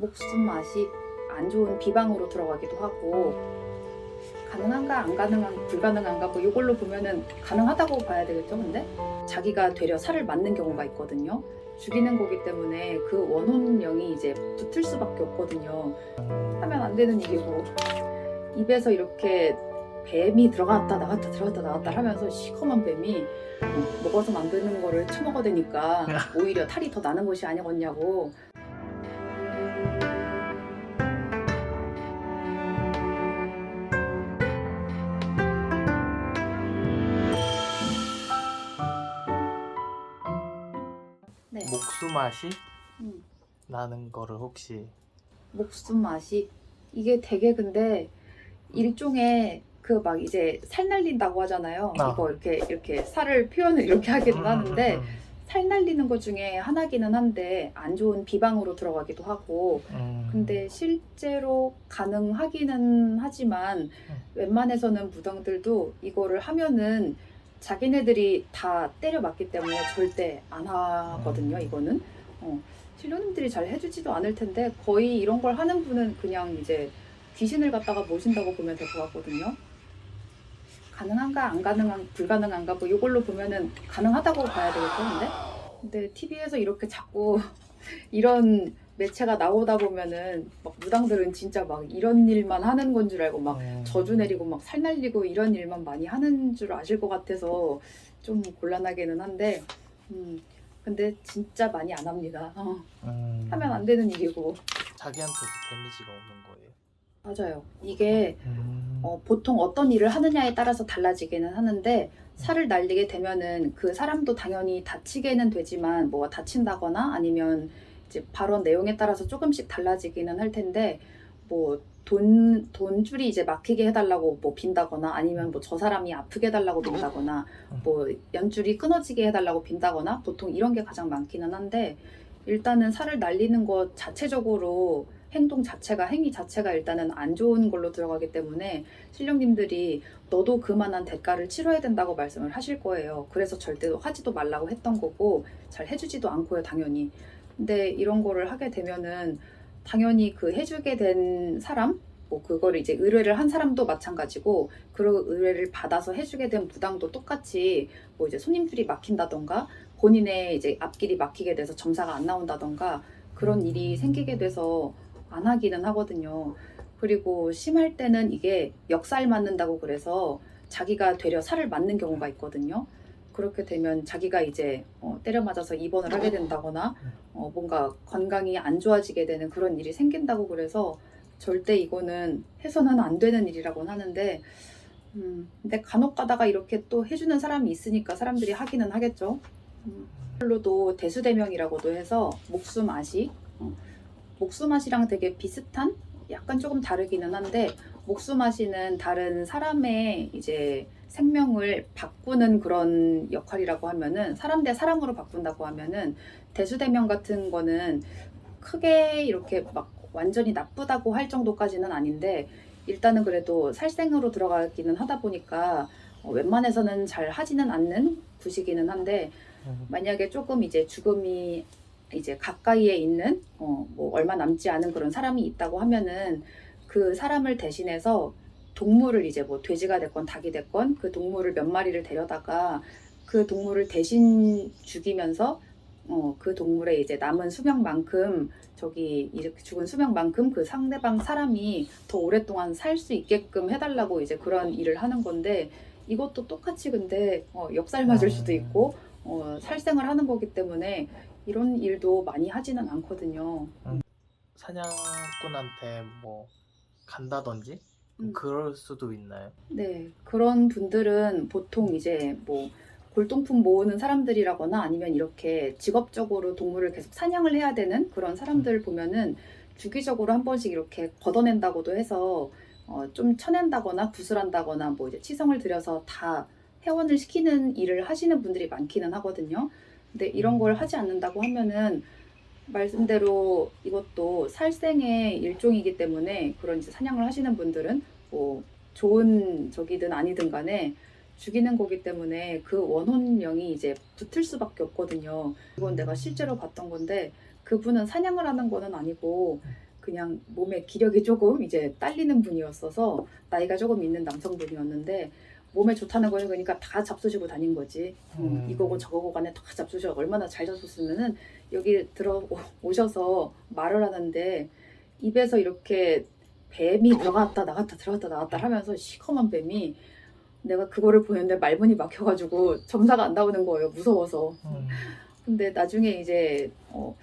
목숨 맛이 안 좋은 비방으로 들어가기도 하고 가능한가 안 가능한 불가능한가 뭐 이걸로 보면은 가능하다고 봐야 되겠죠 근데? 자기가 되려 살을 맞는 경우가 있거든요. 죽이는 거기 때문에 그 원혼령이 이제 붙을 수밖에 없거든요. 하면 안 되는 일이고. 입에서 이렇게 뱀이 들어갔다 나갔다 들어갔다 나갔다 하면서 시커먼 뱀이 뭐 먹어서 만드는 거를 처먹어대니까 오히려 탈이 더 나는 것이 아니겠냐고 네. 목수 맛이 음. 나는 거를 혹시 목숨 맛이 이게 되게 근데 일종의 그 막 이제 살 날린다고 하잖아요. 아. 이거 이렇게 이렇게 살을 표현을 이렇게 하기도 음, 하는데 음, 살 날리는 것 중에 하나기는 한데 안 좋은 비방으로 들어가기도 하고 음. 근데 실제로 가능하기는 하지만 웬만해서는 무당들도 이거를 하면은 자기네들이 다 때려 맞기 때문에 절대 안 하거든요. 음. 이거는 어, 신령님들이 잘 해주지도 않을 텐데 거의 이런 걸 하는 분은 그냥 이제 귀신을 갖다가 모신다고 보면 될 것 같거든요. 가능한가 안 가능한 불가능한가 뭐 이걸로 보면은 가능하다고 봐야 되겠죠. 근데 근데 TV에서 이렇게 자꾸 이런 매체가 나오다 보면은 막 무당들은 진짜 막 이런 일만 하는 건 줄 알고 막 음. 저주 내리고 막 살 날리고 이런 일만 많이 하는 줄 아실 것 같아서 좀 곤란하기는 한데 음 근데 진짜 많이 안 합니다. 어, 음. 하면 안 되는 일이고 자기한테도 데미지가 오는 거예요. 맞아요. 이게 음. 어, 보통 어떤 일을 하느냐에 따라서 달라지기는 하는데 살을 날리게 되면은 그 사람도 당연히 다치게는 되지만 뭐 다친다거나 아니면 발언 내용에 따라서 조금씩 달라지기는 할 텐데 뭐 돈 돈줄이 이제 막히게 해달라고 뭐 빈다거나 아니면 뭐 저 사람이 아프게 해달라고 빈다거나 뭐 연줄이 끊어지게 해달라고 빈다거나 보통 이런 게 가장 많기는 한데 일단은 살을 날리는 것 자체적으로 행동 자체가 행위 자체가 일단은 안 좋은 걸로 들어가기 때문에 신령님들이 너도 그만한 대가를 치러야 된다고 말씀을 하실 거예요. 그래서 절대로 하지도 말라고 했던 거고 잘 해주지도 않고요, 당연히. 근데 이런 거를 하게 되면은 당연히 그 해주게 된 사람, 뭐 그거를 이제 의뢰를 한 사람도 마찬가지고 그 의뢰를 받아서 해주게 된 부당도 똑같이 뭐 이제 손님줄이 막힌다던가 본인의 이제 앞길이 막히게 돼서 점사가 안 나온다던가 그런 일이 생기게 돼서 안 하기는 하거든요. 그리고 심할 때는 이게 역살 맞는다고 그래서 자기가 되려 살을 맞는 경우가 있거든요. 그렇게 되면 자기가 이제 어, 때려 맞아서 입원을 하게 된다거나 어, 뭔가 건강이 안 좋아지게 되는 그런 일이 생긴다고 그래서 절대 이거는 해서는 안 되는 일이라고는 하는데 음, 근데 간혹 가다가 이렇게 또 해주는 사람이 있으니까 사람들이 하기는 하겠죠. 음, 별로도 대수대명이라고도 해서 목수맛이 어, 목수맛이랑 되게 비슷한 약간 조금 다르기는 한데 목수맛이는 다른 사람의 이제 생명을 바꾸는 그런 역할이라고 하면은 사람 대 사람으로 바꾼다고 하면은 대수대명 같은 거는 크게 이렇게 막 완전히 나쁘다고 할 정도까지는 아닌데 일단은 그래도 살생으로 들어가기는 하다 보니까 어, 웬만해서는 잘 하지는 않는 구시기는 한데 음. 만약에 조금 이제 죽음이 이제 가까이에 있는 어, 뭐 얼마 남지 않은 그런 사람이 있다고 하면은 그 사람을 대신해서 동물을 이제 뭐 돼지가 됐건 닭이 됐건 그 동물을 몇 마리를 데려다가 그 동물을 대신 죽이면서 어, 그 동물의 이제 남은 수명만큼 저기 이렇게 죽은 수명만큼 그 상대방 사람이 더 오랫동안 살 수 있게끔 해달라고 이제 그런 일을 하는 건데 이것도 똑같이 근데 어, 역살 맞을 수도 있고 어, 살생을 하는 거기 때문에 이런 일도 많이 하지는 않거든요. 사냥꾼한테 뭐 간다든지 음. 그럴 수도 있나요? 네, 그런 분들은 보통 이제 뭐 골동품 모으는 사람들이라거나 아니면 이렇게 직업적으로 동물을 계속 사냥을 해야 되는 그런 사람들 보면은 주기적으로 한 번씩 이렇게 걷어낸다고도 해서 어, 좀 쳐낸다거나 구슬한다거나 뭐 이제 치성을 들여서 다 회원을 시키는 일을 하시는 분들이 많기는 하거든요. 근데 이런 걸 하지 않는다고 하면은 말씀대로 이것도 살생의 일종이기 때문에 그런 이제 사냥을 하시는 분들은 뭐 좋은 적이든 아니든 간에 죽이는 거기 때문에 그 원혼령이 이제 붙을 수밖에 없거든요. 이건 내가 실제로 봤던 건데 그분은 사냥을 하는 거는 아니고 그냥 몸에 기력이 조금 이제 딸리는 분이었어서 나이가 조금 있는 남성분이었는데 몸에 좋다는 거는 그러니까 다 잡수시고 다닌 거지. 음, 음. 이거고 저거고 간에 다 잡수셔. 얼마나 잘 잡수시면은 여기 들어 오셔서 말을 하는데 입에서 이렇게 뱀이 들어갔다 나갔다 들어갔다 나갔다 하면서 시커먼 뱀이 내가 그거를 보는데 말문이 막혀가지고 점사가 안 나오는 거예요. 무서워서. 음. 근데 나중에 이제 어,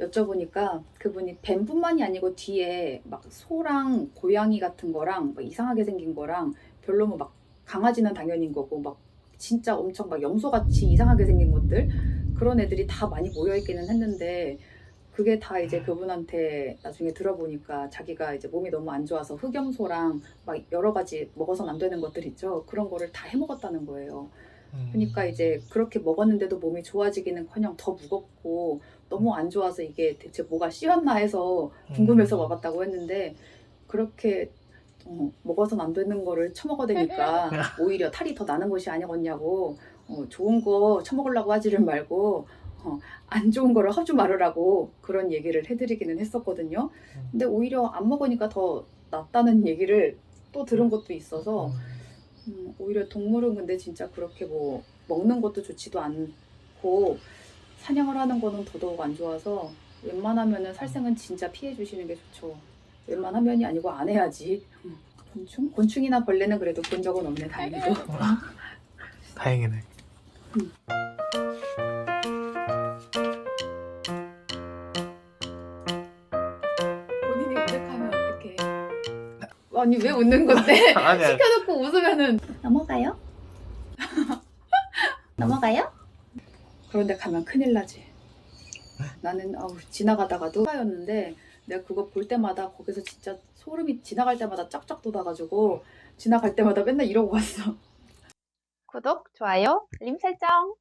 여쭤보니까 그분이 뱀뿐만이 아니고 뒤에 막 소랑 고양이 같은 거랑 막 이상하게 생긴 거랑 별로 뭐막 강아지는 당연인 거고 막 진짜 엄청 막 염소같이 이상하게 생긴 것들 그런 애들이 다 많이 모여 있기는 했는데 그게 다 이제 그분한테 나중에 들어보니까 자기가 이제 몸이 너무 안 좋아서 흑염소랑 막 여러 가지 먹어서는 안 되는 것들 있죠 그런 거를 다 해먹었다는 거예요. 음. 그러니까 이제 그렇게 먹었는데도 몸이 좋아지기는커녕 더 무겁고 너무 안 좋아서 이게 대체 뭐가 씌었나 해서 궁금해서 음. 와봤다고 했는데 그렇게 어, 먹어서는 안 되는 거를 처먹어대니까 오히려 탈이 더 나는 것이 아니겠냐고 어, 좋은 거 처먹으려고 하지를 말고 어, 안 좋은 거를 하지 말으라고 그런 얘기를 해드리기는 했었거든요. 음. 근데 오히려 안 먹으니까 더 낫다는 얘기를 또 들은 것도 있어서 음. 음, 오히려 동물은 근데 진짜 그렇게 뭐 먹는 것도 좋지도 않고 사냥을 하는 거는 더더욱 안 좋아서 웬만하면은 살생은 진짜 피해 주시는 게 좋죠. 웬만하면이 아니고 안 해야지. 음, 곤충? 곤충이나 벌레는 그래도 본 적은 없네 다행히도. 다행이네. 본인이 우백하면 어떡해. 아니 왜 웃는 건데? 시켜놓고 웃으면은 넘어가요? 넘어가요? 그런데 가면 큰일 나지. 나는 아우, 지나가다가도 였는데 내가 그거 볼 때마다 거기서 진짜 소름이 지나갈 때마다 쫙쫙 돋아가지고 지나갈 때마다 맨날 이러고 갔어. 구독, 좋아요, 알림 설정.